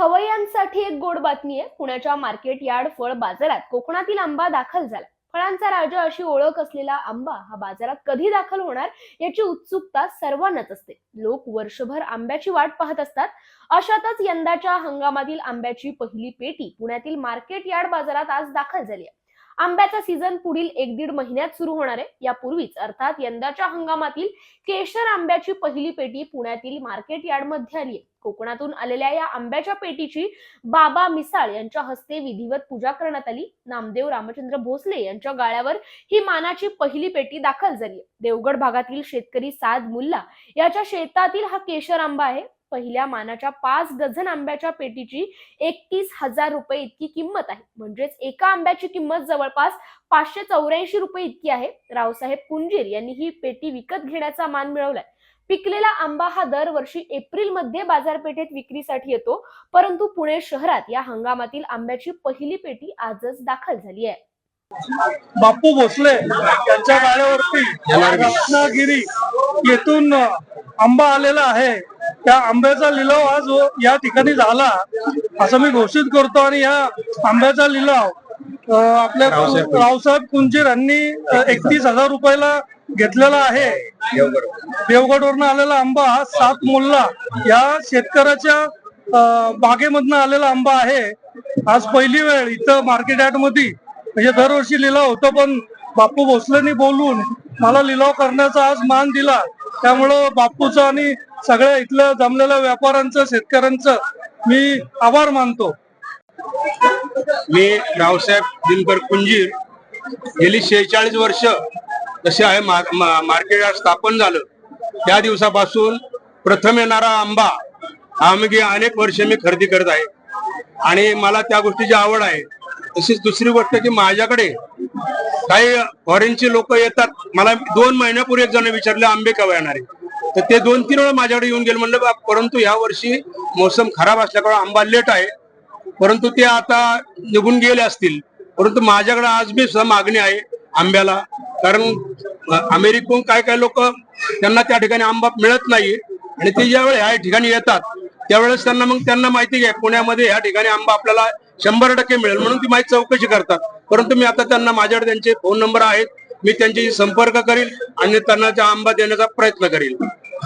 खवय्यांसाठी एक गोड बातमी आहे. पुण्याच्या मार्केट यार्ड फळ बाजारात कोकणातील आंबा दाखल झाला. फळांचा राजा अशी ओळख असलेला आंबा हा बाजारात कधी दाखल होणार याची उत्सुकता सर्वांनाच असते. लोक वर्षभर आंब्याची वाट पाहत असतात. अशातच यंदाच्या हंगामातील आंब्याची पहिली पेटी पुण्यातील मार्केट यार्ड बाजारात आज दाखल झाली आहे. आंब्याचा सीझन पुढील एक दीड महिन्यात सुरू होणार आहे. यापूर्वीच अर्थात यंदाच्या हंगामातील केशर आंब्याची पहिली पेटी पुण्यातील मार्केट यार्डमध्ये आली आहे. कोकणातून आलेल्या या आंब्याच्या पेटीची बाबा मिसाळ यांच्या हस्ते विधिवत पूजा करण्यात आली. नामदेव रामचंद्र भोसले यांच्या गाळ्यावर ही मानाची पहिली पेटी दाखल झाली देवगड भागातील शेतकरी साद मुल्ला याच्या शेतातील हा केशर आंबा आहे. पहिल्या मानाच्या पाच डझन आंब्याच्या पेटीची एकतीस हजार रुपये इतकी किंमत आहे. म्हणजेच एका आंब्याची किंमत जवळपास पाचशे चौऱ्याऐंशी रुपये इतकी आहे. रावसाहेब कुंजीर यांनी ही पेटी विकत घेण्याचा मान मिळवलाय. पिकलेला आंबा हा दरवर्षी एप्रिलमध्ये बाजारपेठेत विक्रीसाठी येतो. परंतु पुणे शहरात या हंगामातील आंब्याची पहिली पेटी आजच दाखल झाली आहे. बापू भोसले यांच्या गाड्यावरती रत्नागिरी येथून आंबा आलेला आहे. त्या आंब्याचा लिलाव आज या ठिकाणी झाला असं मी घोषित करतो आणि या आंब्याचा लिलाव आपल्या रावसाहेब कुंजीर यांनी एकतीस हजार रुपयाला घेतलेला आहे. देवगडवरनं आलेला आंबा हा सात मोल्ला या शेतकऱ्याच्या बागेमधनं आलेला आंबा आहे. आज पहिली वेळ इथं मार्केट यार्डमध्ये म्हणजे दरवर्षी लिलाव होतो पण बापू भोसलेनी बोलून मला लिलाव करण्याचा आज मान दिला. त्यामुळं बापूचं आणि सगळ्या इथल्या जमलेल्या व्यापाऱ्यांचं शेतकऱ्यांचं मी आभार मानतो. मी रावसाहेब दिनकर कुंजीर गेली शेहेचाळीस वर्ष जसे आहे मा- मार्केट स्थापन झालं. त्या दिवसापासून प्रथम येणारा आंबा हा मी अनेक वर्ष मी खरेदी करत आहे. आणि मला त्या गोष्टीची आवड आहे. तशीच दुसरी गोष्ट की माझ्याकडे काही फॉरेनचे लोक येतात. मला दोन महिन्यापूर्वी एक जण विचारले आंबे केव्हा येणार आहे? तर ते दोन तीन वेळा माझ्याकडे येऊन गेले. म्हणलं बा, परंतु या वर्षी मोसम खराब असल्याकडे आंबा लेट आहे. परंतु ते आता निघून गेले असतील. परंतु माझ्याकडे आज बी सुद्धा मागणी आहे आंब्याला. कारण अमेरिकेहून काय काय लोक त्यांना त्या ठिकाणी आंबा मिळत नाही आणि ते ज्यावेळी ह्या ठिकाणी येतात त्यावेळेस त्यांना मग त्यांना माहिती घ्या पुण्यामध्ये ह्या ठिकाणी आंबा आपल्याला शंभर टक्के मिळेल. म्हणून ती माहिती चौकशी करतात. परंतु मी आता त्यांना माझ्याकडे त्यांचे फोन नंबर आहेत. मी त्यांच्याशी संपर्क करील आणि त्यांना त्या आंबा देण्याचा प्रयत्न करील.